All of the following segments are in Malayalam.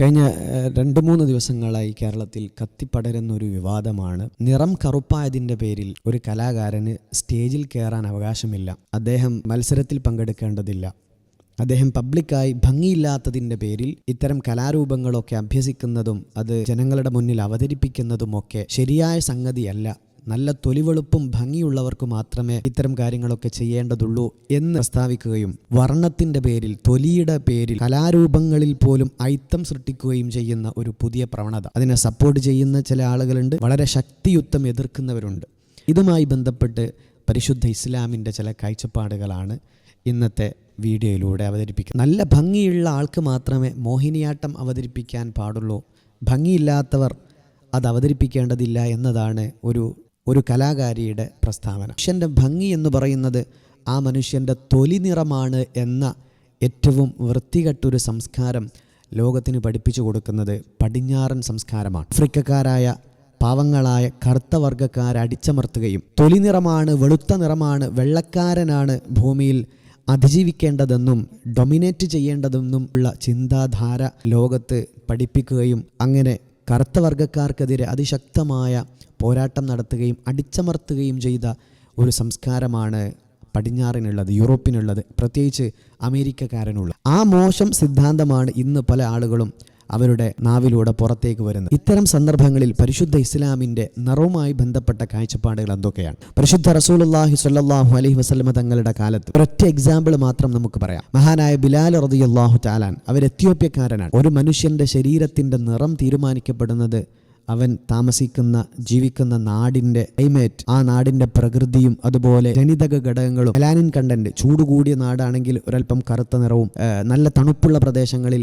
കഴിഞ്ഞ രണ്ട് മൂന്ന് ദിവസങ്ങളായി കേരളത്തിൽ കത്തിപ്പടരുന്ന ഒരു വിവാദമാണ്. നിറം കറുപ്പായതിന്റെ പേരിൽ ഒരു കലാകാരന് സ്റ്റേജിൽ കയറാൻ അവകാശമില്ല. അദ്ദേഹം മത്സരത്തിൽ പങ്കെടുക്കേണ്ടതില്ല. അദ്ദേഹം പബ്ലിക്കായി ഭംഗിയില്ലാത്തതിന്റെ പേരിൽ ഇത്തരം കലാരൂപങ്ങളൊക്കെ അഭ്യസിക്കുന്നതും അത് ജനങ്ങളുടെ മുന്നിൽ അവതരിപ്പിക്കുന്നതുമൊക്കെ ശരിയായ സംഗതിയല്ല. നല്ല തൊലിവെളുപ്പും ഭംഗിയുള്ളവർക്ക് മാത്രമേ ഇത്തരം കാര്യങ്ങളൊക്കെ ചെയ്യേണ്ടതുള്ളൂ എന്ന് പ്രസ്താവിക്കുകയും വർണത്തിന്റെ പേരിൽ തൊലിയുടെ പേരിൽ കലാരൂപങ്ങളിൽ പോലും ഐത്തം സൃഷ്ടിക്കുകയും ചെയ്യുന്ന ഒരു പുതിയ പ്രവണത. അതിനെ സപ്പോർട്ട് ചെയ്യുന്ന ചില ആളുകളുണ്ട്. വളരെ ശക്തിയുക്തം എതിർക്കുന്നവരുണ്ട്. ഇതുമായി ബന്ധപ്പെട്ട് പരിശുദ്ധ ഇസ്ലാമിന്റെ ചില കാഴ്ചപ്പാടുകളാണ് ഇന്നത്തെ വീഡിയോയിലൂടെ അവതരിപ്പിക്കുന്നത്. നല്ല ഭംഗിയുള്ള ആൾക്ക് മാത്രമേ മോഹിനിയാട്ടം അവതരിപ്പിക്കാൻ പാടുള്ളൂ. ഭംഗിയില്ലാത്തവർ അത് അവതരിപ്പിക്കേണ്ടതില്ല എന്നതാണ് ഒരു ഒരു കലാകാരിയുടെ പ്രസ്താവന. മനുഷ്യന്റെ ഭംഗി എന്ന് പറയുന്നത് ആ മനുഷ്യന്റെ തൊലി നിറമാണ് എന്ന ഏറ്റവും വൃത്തികെട്ടൊരു സംസ്കാരം ലോകത്തിന് പഠിപ്പിച്ചു കൊടുക്കുന്നത് പടിഞ്ഞാറൻ സംസ്കാരമാണ്. ആഫ്രിക്കക്കാരായ പാവങ്ങളായ കറുത്ത വർഗക്കാരെ അടിച്ചമർത്തുകയും തൊലി നിറമാണ് വെളുത്ത നിറമാണ് വെള്ളക്കാരനാണ് ഭൂമിയിൽ അതിജീവിക്കേണ്ടതെന്നും ഡൊമിനേറ്റ് ചെയ്യേണ്ടതെന്നും ഉള്ള ചിന്താധാര ലോകത്ത് പഠിപ്പിക്കുകയും അങ്ങനെ കറുത്ത വർഗക്കാർക്കെതിരെ അതിശക്തമായ പോരാട്ടം നടത്തുകയും അടിച്ചമർത്തുകയും ചെയ്ത ഒരു സംസ്കാരമാണ് പടിഞ്ഞാറിനുള്ളത് യൂറോപ്പിനുള്ളത്. പ്രത്യേകിച്ച് അമേരിക്കക്കാരനുള്ളത് ആ മോശം സിദ്ധാന്തമാണ് ഇന്ന് പല ആളുകളും അവരുടെ നാവിലൂടെ പുറത്തേക്ക് വരുന്നത്. ഇത്തരം സന്ദർഭങ്ങളിൽ പരിശുദ്ധ ഇസ്ലാമിന്റെ നിറവുമായി ബന്ധപ്പെട്ട കാഴ്ചപ്പാടുകൾ എന്തൊക്കെയാണ്? പരിശുദ്ധ റസൂലുള്ളാഹി സ്വല്ലല്ലാഹു അലൈഹി വസ്ലമ തങ്ങളുടെ കാലത്ത് ഒരൊറ്റ എക്സാമ്പിൾ മാത്രം നമുക്ക് പറയാം. മഹാനായ ബിലാൽ റളിയല്ലാഹു ചാലാൻ അവർ എത്യോപ്യക്കാരനാണ്. ഒരു മനുഷ്യന്റെ ശരീരത്തിന്റെ നിറം തീരുമാനിക്കപ്പെടുന്നത് അവൻ താമസിക്കുന്ന ജീവിക്കുന്ന നാടിന്റെ ക്ലൈമേറ്റ് ആ നാടിന്റെ പ്രകൃതിയും അതുപോലെ ജനിതക ഘടകങ്ങളും മെലാനിൻ കണ്ടന്റ് ചൂട് കൂടിയ നാടാണെങ്കിൽ ഒരല്പം കറുത്ത നിറവും നല്ല തണുപ്പുള്ള പ്രദേശങ്ങളിൽ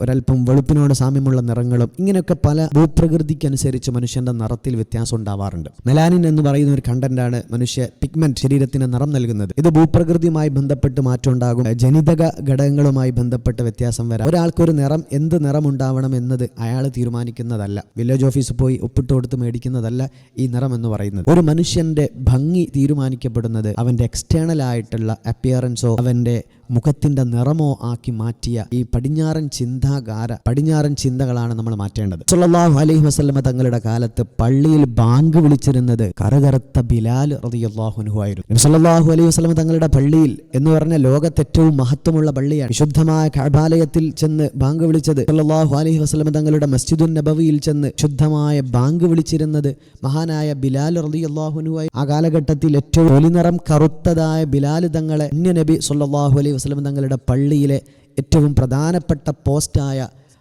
ഒരല്പം വെളുപ്പിനോട് സാമ്യമുള്ള നിറങ്ങളും ഇങ്ങനെയൊക്കെ പല ഭൂപ്രകൃതിക്കനുസരിച്ച് മനുഷ്യന്റെ നിറത്തിൽ വ്യത്യാസം ഉണ്ടാവാറുണ്ട്. മെലാനിൻ എന്ന് പറയുന്ന ഒരു കണ്ടന്റാണ് മനുഷ്യ പിഗ്മെന്റ് ശരീരത്തിന് നിറം നൽകുന്നത്. ഇത് ഭൂപ്രകൃതിയുമായി ബന്ധപ്പെട്ട് മാറ്റം ഉണ്ടാകും. ജനിതക ഘടകങ്ങളുമായി ബന്ധപ്പെട്ട് വ്യത്യാസം വരാം. ഒരാൾക്കൊരു നിറം എന്ത് നിറം ഉണ്ടാവണം എന്നത് അയാൾ തീരുമാനിക്കുന്നതല്ല. വില്ലേജ് ഓഫീസിൽ പോയി ഒപ്പിട്ട് കൊടുത്ത് മേടിക്കുന്നതല്ല ഈ നിറം എന്ന് പറയുന്നത്. ഒരു മനുഷ്യന്റെ ഭംഗി തീരുമാനിക്കപ്പെടുന്നത് അവന്റെ എക്സ്റ്റേണൽ ആയിട്ടുള്ള അപ്പിയറൻസോ അവന്റെ മുഖത്തിന്റെ നിറമോ ആക്കി മാറ്റിയ ഈ പടിഞ്ഞാറൻ ചിന്താഗാര പടിഞ്ഞാറൻ ചിന്തകളാണ് നമ്മൾ മാറ്റേണ്ടത്. സുല്ലാഹു അലൈഹി വസല്ലമ തങ്ങളുടെ കാലത്ത് പള്ളിയിൽ ബാങ്ക് വിളിച്ചിരുന്നത് കറുകറുത്ത ബിലാൽ റളിയല്ലാഹു അൻഹു ആയിരുന്നു. സുല്ലാഹു അലൈഹി വസ്ലമ തങ്ങളുടെ പള്ളിയിൽ എന്ന് പറഞ്ഞ ലോകത്ത് ഏറ്റവും മഹത്വമുള്ള പള്ളിയാണ്. വിശുദ്ധമായ കഴബാലയത്തിൽ ചെന്ന് ബാങ്ക് വിളിച്ചത് സുല്ലാഹു അലൈഹി വസ്ലമ തങ്ങളുടെ മസ്ജിദുൻ നബവിയിൽ ചെന്ന് ശുദ്ധമായ ബാങ്ക് വിളിച്ചിരുന്നത് മഹാനായ ബിലാൽ ആയി. ആ കാലഘട്ടത്തിൽ ഏറ്റവും ഒലിനിറം കറുത്തതായ ബിലാൽ തങ്ങളെ അന്യ നബി സല്ലല്ലാഹു അലൈഹി വസല്ലമ തങ്ങളുടെ പള്ളിയിലെ ഏറ്റവും പ്രധാനപ്പെട്ട പോസ്റ്റായ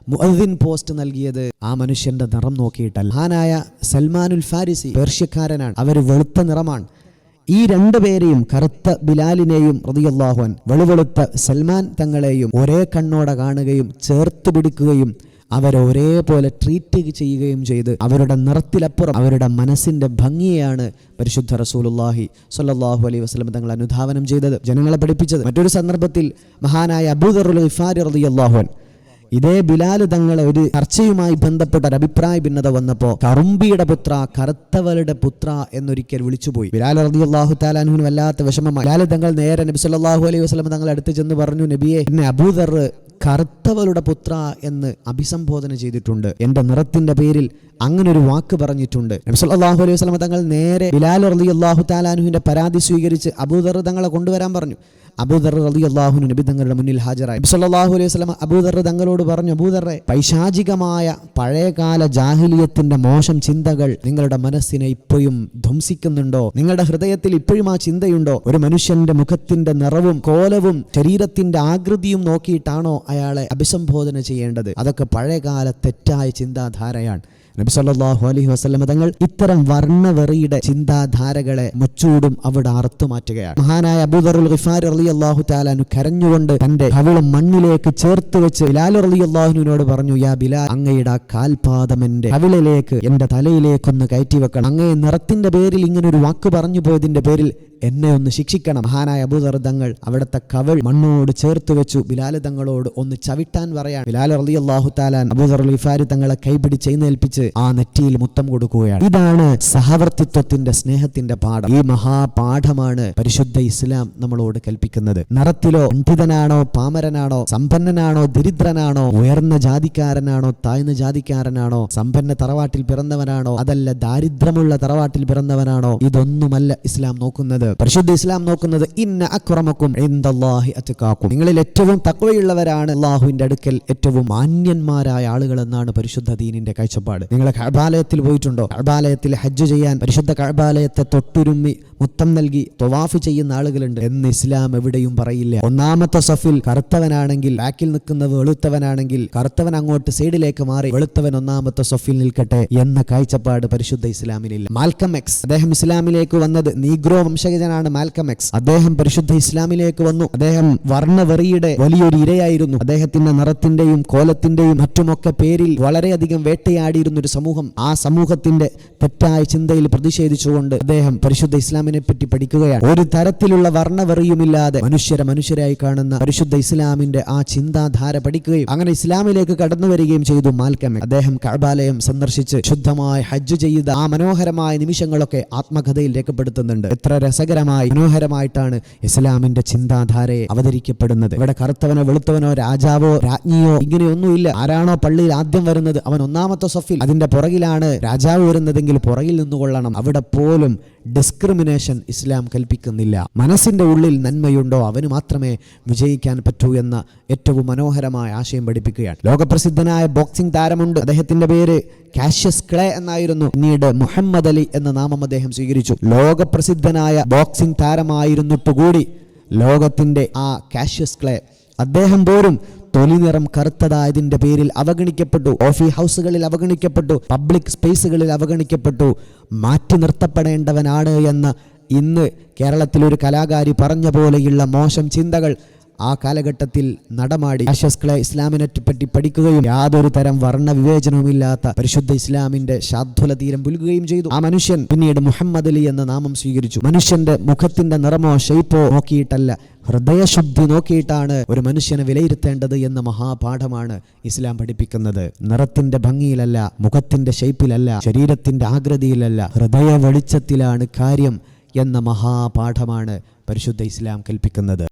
മുഅദ്ദിൻ പോസ്റ്റ് നൽകിയത് ആ മനുഷ്യന്റെ നിറം നോക്കിയിട്ടല്ല. മഹാനായ സൽമാനുൽ ഫാരിസി പേർഷ്യക്കാരനാണ്. അവർ വെളുത്ത നിറമാണ്. ഈ രണ്ടു പേരെയും കറുത്ത ബിലാലിനെയും റളിയല്ലാഹുൻ വെളുവെളുത്ത സൽമാൻ തങ്ങളെയും ഒരേ കണ്ണോടെ കാണുകയും ചേർത്ത് പിടിക്കുകയും അവരെ ഒരേപോലെ ട്രീറ്റ് ചെയ്യുകയും ചെയ്ത് അവരുടെ നിറത്തിലപ്പുറം അവരുടെ മനസ്സിന്റെ ഭംഗിയാണ് പരിശുദ്ധ റസൂലുള്ളാഹി സല്ലാഹു അലൈഹി വസ്ലം തങ്ങൾ അനുധാവനം ചെയ്തത്. ജനങ്ങളെ പഠിപ്പിച്ചത്. മറ്റൊരു സന്ദർഭത്തിൽ മഹാനായ അബൂദർ ഗിഫാരി റളിയല്ലാഹു ഇതേ ബിലാൽ തങ്ങളെ ഒരു ചർച്ചയുമായി ബന്ധപ്പെട്ട ഒരു അഭിപ്രായ ഭിന്നത വന്നപ്പോ കറുമ്പിയുടെ പുത്ര കറുത്തവളുടെ പുത്ര എന്നൊരിക്കൽ വിളിച്ചുപോയി. ബിലാൽ റളിയല്ലാഹു താലാനുവിന് വല്ലാത്ത വിഷമമായി. ബിലാൽ തങ്ങൾ നേരെ നബി സല്ലല്ലാഹു അലൈഹി വസല്ലം തങ്ങൾ അടുത്ത് ചെന്ന് പറഞ്ഞു നബിയെ എന്നെ അബൂദർ കറുത്തവളുടെ പുത്ര എന്ന് അഭിസംബോധന ചെയ്തിട്ടുണ്ട്. എന്റെ നിറത്തിന്റെ പേരിൽ അങ്ങനെ ഒരു വാക്ക് പറഞ്ഞിട്ടുണ്ട്. നബി സല്ലല്ലാഹു അലൈഹി വസല്ലം തങ്ങൾ നേരെ ബിലാൽ റളിയല്ലാഹു താലാനുവിന്റെ പരാതി സ്വീകരിച്ച് അബൂദർ തങ്ങളെ കൊണ്ടുവരാൻ പറഞ്ഞു. അബൂദർ റളിയല്ലാഹു നബി തങ്ങളുടെ മുന്നിൽ ഹാജരായി. നബി അലൈഹി വസല്ലം അബൂദർ തങ്ങളോട് പറഞ്ഞു അബൂദറെ പൈശാചികമായ പഴയകാല ജാഹിലിയത്തിന്റെ മോശം ചിന്തകൾ നിങ്ങളുടെ മനസ്സിനെ ഇപ്പോഴും ധ്വംസിക്കുന്നുണ്ടോ? നിങ്ങളുടെ ഹൃദയത്തിൽ ഇപ്പോഴും ആ ചിന്തയുണ്ടോ? ഒരു മനുഷ്യന്റെ മുഖത്തിന്റെ നിറവും കോലവും ശരീരത്തിന്റെ ആകൃതിയും നോക്കിയിട്ടാണോ അയാളെ അഭിസംബോധന ചെയ്യേണ്ടത്? അതൊക്കെ പഴയകാല തെറ്റായ ചിന്താധാരയാണ്. നബി സല്ലാഹു അലഹി വസ്ലമ തങ്ങൾ ഇത്തരം വർണവെറിയുടെ ചിന്താധാരകളെ മുച്ചൂടും അവിടെ അറുത്തു മാറ്റുകയാണ്. മഹാനായ അബൂദറുൽ അലി റളിയല്ലാഹു താലാനു കരഞ്ഞുകൊണ്ട് തന്റെ കവിളും മണ്ണിലേക്ക് ചേർത്ത് വെച്ച് ബിലാൽ റളിയല്ലാഹുവിനോട് പറഞ്ഞു യാ ബിലാൽ അങ്ങയുടെ ആ കാൽപാദം എന്റെ കവിളിലേക്ക് എന്റെ തലയിലേക്കൊന്ന് കയറ്റി വെക്കണം അങ്ങയെ നിറത്തിന്റെ പേരിൽ ഇങ്ങനെ ഒരു വാക്ക് പറഞ്ഞു പോയതിന്റെ പേരിൽ എന്നെ ഒന്ന് ശിക്ഷിക്കണം. മഹാനായ അബൂദർ തങ്ങൾ അവിടുത്തെ കവൾ മണ്ണോട് ചേർത്ത് വെച്ചു. ബിലാൽ തങ്ങളോട് ഒന്ന് ചവിട്ടാൻ പറയാൻ ബിലാൽ അലി അള്ളാഹു താലാൻ അബൂദർ ഗിഫാരി തങ്ങളെ കൈപിടിച്ച് എഴുന്നേൽപ്പിച്ച് ആ നെറ്റിയിൽ മുത്തം കൊടുക്കുകയാണ്. ഇതാണ് സഹവർത്തിത്വത്തിന്റെ സ്നേഹത്തിന്റെ പാഠം. ഈ മഹാപാഠമാണ് പരിശുദ്ധ ഇസ്ലാം നമ്മളോട് കൽപ്പിക്കുന്നത്. നിറത്തിലോ പണ്ഡിതനാണോ പാമരനാണോ സമ്പന്നനാണോ ദരിദ്രനാണോ ഉയർന്ന ജാതിക്കാരനാണോ താഴ്ന്ന ജാതിക്കാരനാണോ സമ്പന്ന തറവാട്ടിൽ പിറന്നവനാണോ അതല്ല ദാരിദ്ര്യമുള്ള തറവാട്ടിൽ പിറന്നവനാണോ ഇതൊന്നുമല്ല ഇസ്ലാം നോക്കുന്നത്. പരിശുദ്ധ ഇസ്ലാം നോക്കുന്നത് ഇന്ന അക്രമക്കും നിങ്ങളിൽ ഏറ്റവും തക്വയുള്ളവരാണ് അള്ളാഹുവിന്റെ അടുക്കൽ ഏറ്റവും മാന്യന്മാരായ ആളുകൾ എന്നാണ് പരിശുദ്ധ ദീനിന്റെ കാഴ്ചപ്പാട്. നിങ്ങൾ കഴബാലയത്തിൽ പോയിട്ടുണ്ടോ? കഴബാലയത്തിൽ ഹജ്ജ് ചെയ്യാൻ പരിശുദ്ധ കഴബാലയത്തെ തൊട്ടുരുമ്മി മുത്തം നൽകി തൊവാഫ് ചെയ്യുന്ന ആളുകളുണ്ട് എന്ന് ഇസ്ലാം എവിടെയും പറയില്ല. ഒന്നാമത്തെ സഫിൽ കറുത്തവനാണെങ്കിൽ ബാക്കിൽ നിൽക്കുന്നത് വെളുത്തവനാണെങ്കിൽ കറുത്തവൻ അങ്ങോട്ട് സൈഡിലേക്ക് മാറി വെളുത്തവൻ ഒന്നാമത്തെ സഫിൽ നിൽക്കട്ടെ എന്ന കാഴ്ചപ്പാട് പരിശുദ്ധ ഇസ്ലാമിലില്ല. Malcolm X. അദ്ദേഹം ഇസ്ലാമിലേക്ക് വന്നത് നീഗ്രോ വംശജനാണ് മാൽക്കം എക്സ്. അദ്ദേഹം പരിശുദ്ധ ഇസ്ലാമിലേക്ക് വന്നു. അദ്ദേഹം വർണവെറിയുടെ വലിയൊരു ഇരയായിരുന്നു. അദ്ദേഹത്തിന്റെ നിറത്തിന്റെയും കോലത്തിന്റെയും മറ്റുമൊക്കെ പേരിൽ വളരെയധികം വേട്ടയാടിയിരുന്ന ഒരു സമൂഹം ആ സമൂഹത്തിന്റെ തെറ്റായ ചിന്തയിൽ പ്രതിഷേധിച്ചുകൊണ്ട് അദ്ദേഹം പരിശുദ്ധ ഇസ്ലാമിനെ പറ്റി പഠിക്കുകയാണ്. ഒരു തരത്തിലുള്ള വർണവെറിയുമില്ലാതെ മനുഷ്യരെ മനുഷ്യരായി കാണുന്ന പരിശുദ്ധ ഇസ്ലാമിന്റെ ആ ചിന്താധാര പഠിക്കുകയും അങ്ങനെ ഇസ്ലാമിലേക്ക് കടന്നു വരികയും ചെയ്തു മാൽക്കമെ. അദ്ദേഹം കഴബാലയം സന്ദർശിച്ച് ശുദ്ധമായി ഹജ്ജ് ചെയ്ത ആ മനോഹരമായ നിമിഷങ്ങളൊക്കെ ആത്മകഥയിൽ രേഖപ്പെടുത്തുന്നുണ്ട്. എത്ര രസകരമായി മനോഹരമായിട്ടാണ് ഇസ്ലാമിന്റെ ചിന്താധാരയെ അവതരിക്കപ്പെടുന്നത് ഇവിടെ കറുത്തവനോ വെളുത്തവനോ രാജാവോ രാജ്ഞിയോ ഇങ്ങനെയൊന്നുമില്ല. ആരാണോ പള്ളിയിൽ ആദ്യം വരുന്നത് അവൻ ഒന്നാമത്തെ സഫിൽ. അതിന്റെ പുറകിലാണ് രാജാവ് വരുന്നതെങ്കിൽ പുറകിൽ നിന്നുകൊള്ളണം. അവിടെ പോലും ഡിസ്ക്രിമിനേഷൻ ഇസ്ലാം കൽപ്പിക്കുന്നില്ല. മനസ്സിന്റെ ഉള്ളിൽ നന്മയുണ്ടോ? അവന് മാത്രമേ വിജയിക്കാൻ പറ്റൂ എന്ന ഏറ്റവും മനോഹരമായ ആശയം പഠിപ്പിക്കുകയാണ്. ലോകപ്രസിദ്ധനായ ബോക്സിംഗ് താരമുണ്ട്. അദ്ദേഹത്തിന്റെ പേര് കാഷ്യസ് ക്ലേ എന്നായിരുന്നു. പിന്നീട് മുഹമ്മദ് അലി എന്ന നാമം അദ്ദേഹം സ്വീകരിച്ചു. ലോകപ്രസിദ്ധനായ ബോക്സിംഗ് താരമായിരുന്നിട്ടുകൂടി ലോകത്തിന്റെ ആ കാഷ്യസ് ക്ലേ അദ്ദേഹം പോലും തൊലി നിറം കറുത്തതായതിന്റെ പേരിൽ അവഗണിക്കപ്പെട്ടു. ഓഫീ ഹൗസുകളിൽ അവഗണിക്കപ്പെട്ടു. പബ്ലിക് സ്പേസുകളിൽ അവഗണിക്കപ്പെട്ടു. മാറ്റി നിർത്തപ്പെടേണ്ടവനാണ് എന്ന് ഇന്ന് കേരളത്തിൽ ഒരു കലാകാരി പറഞ്ഞ പോലെയുള്ള മോശം ചിന്തകൾ ആ കാലഘട്ടത്തിൽ നടമാടി ആശസ്കളെ ഇസ്ലാമിനെ പറ്റി പഠിക്കുകയും യാതൊരു തരം വർണ വിവേചനവുമില്ലാത്ത പരിശുദ്ധ ഇസ്ലാമിന്റെ ശാദ്വല തീരം പുലുകുകയും ചെയ്തു. ആ മനുഷ്യൻ പിന്നീട് മുഹമ്മദ് അലി എന്ന നാമം സ്വീകരിച്ചു. മനുഷ്യന്റെ മുഖത്തിന്റെ നിറമോ ഷെയ്പ്പോ നോക്കിയിട്ടല്ല ഹൃദയശുദ്ധി നോക്കിയിട്ടാണ് ഒരു മനുഷ്യനെ വിലയിരുത്തേണ്ടത് എന്ന മഹാപാഠമാണ് ഇസ്ലാം പഠിപ്പിക്കുന്നത്. നിറത്തിന്റെ ഭംഗിയിലല്ല മുഖത്തിന്റെ ഷെയ്പ്പിലല്ല ശരീരത്തിന്റെ ആകൃതിയിലല്ല ഹൃദയ വെളിച്ചത്തിലാണ് കാര്യം എന്ന മഹാപാഠമാണ് പരിശുദ്ധ ഇസ്ലാം കൽപ്പിക്കുന്നത്.